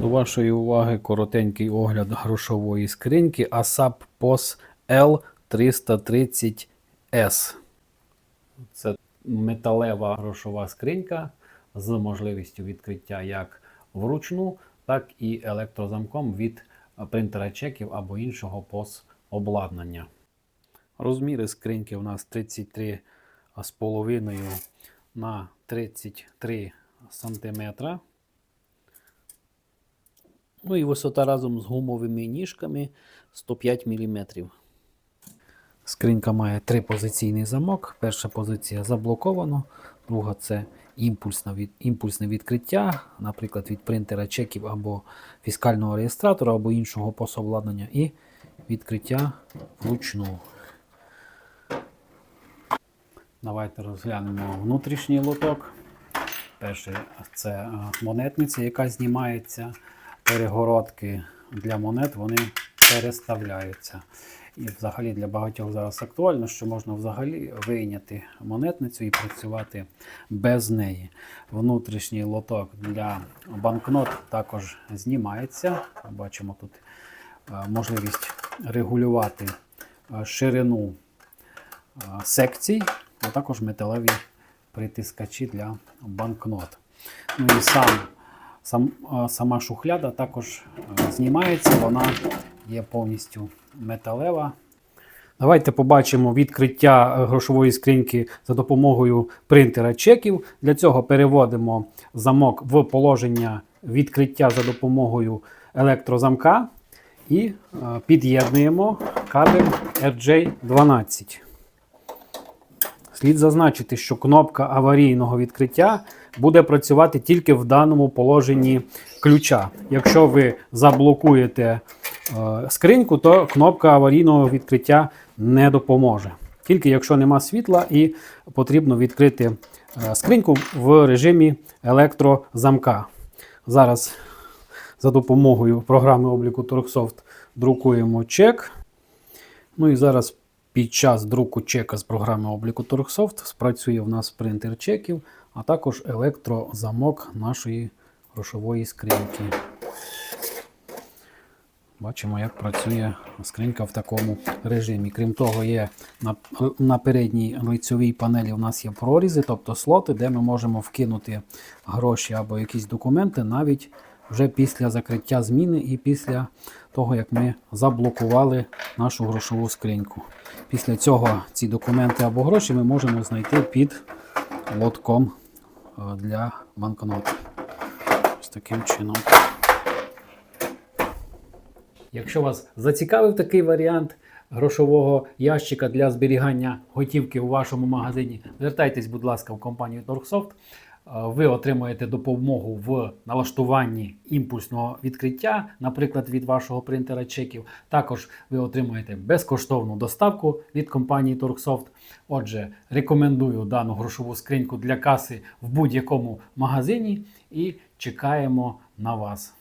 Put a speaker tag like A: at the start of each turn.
A: До вашої уваги коротенький огляд грошової скриньки ASAP POS L330S. Це металева грошова скринька з можливістю відкриття як вручну, так і електрозамком від принтера чеків або іншого POS обладнання. Розміри скриньки у нас 33,5 на 33 сантиметра. Ну і висота разом з гумовими ніжками 105 мм. Скринька має трипозиційний замок. Перша позиція заблоковано, друга це імпульсне відкриття, наприклад, від принтера чеків або фіскального реєстратора, або іншого пособладнання, і відкриття вручну. Давайте розглянемо внутрішній лоток. Перший це е, монетниця, яка знімається. Перегородки для монет вони переставляються. І взагалі для багатьох зараз актуально, що можна взагалі вийняти монетницю і працювати без неї. Внутрішній лоток для банкнот також знімається. Бачимо тут е, можливість регулювати е, ширину е, секцій, а також металеві притискачі для банкнот. Ну і сам, сам, сама шухляда також е, знімається, вона є повністю металева. Давайте побачимо відкриття е, грошової скриньки за допомогою принтера чеків. Для цього переводимо замок в положення відкриття за допомогою електрозамка і е, під'єднуємо кабель RJ12. Слід зазначити, що кнопка аварійного відкриття буде працювати тільки в даному положенні ключа. Якщо ви заблокуєте е, скриньку, то кнопка аварійного відкриття не допоможе. Тільки якщо нема світла і потрібно відкрити е, скриньку в режимі електрозамка. Зараз за допомогою програми обліку Торксофт друкуємо чек. Ну і зараз під час друку чека з програми обліку Торксофт спрацює в нас принтер чеків, а також електрозамок нашої грошової скриньки. Бачимо, як працює скринька в такому режимі. Крім того, є на, на передній лицьовій панелі у нас є прорізи, тобто слоти, де ми можемо вкинути гроші або якісь документи навіть вже після закриття зміни і після того, як ми заблокували нашу грошову скриньку. Після цього ці документи або гроші ми можемо знайти під лотком е, для банкнот. Ось таким чином. Якщо вас зацікавив такий варіант грошового ящика для зберігання готівки у вашому магазині, звертайтесь, будь ласка, в компанію Торксофт. Ви отримаєте допомогу в налаштуванні імпульсного відкриття, наприклад, від вашого принтера чеків. Також ви отримаєте безкоштовну доставку від компанії Торксофт. Отже, рекомендую дану грошову скриньку для каси в будь-якому магазині і чекаємо на вас.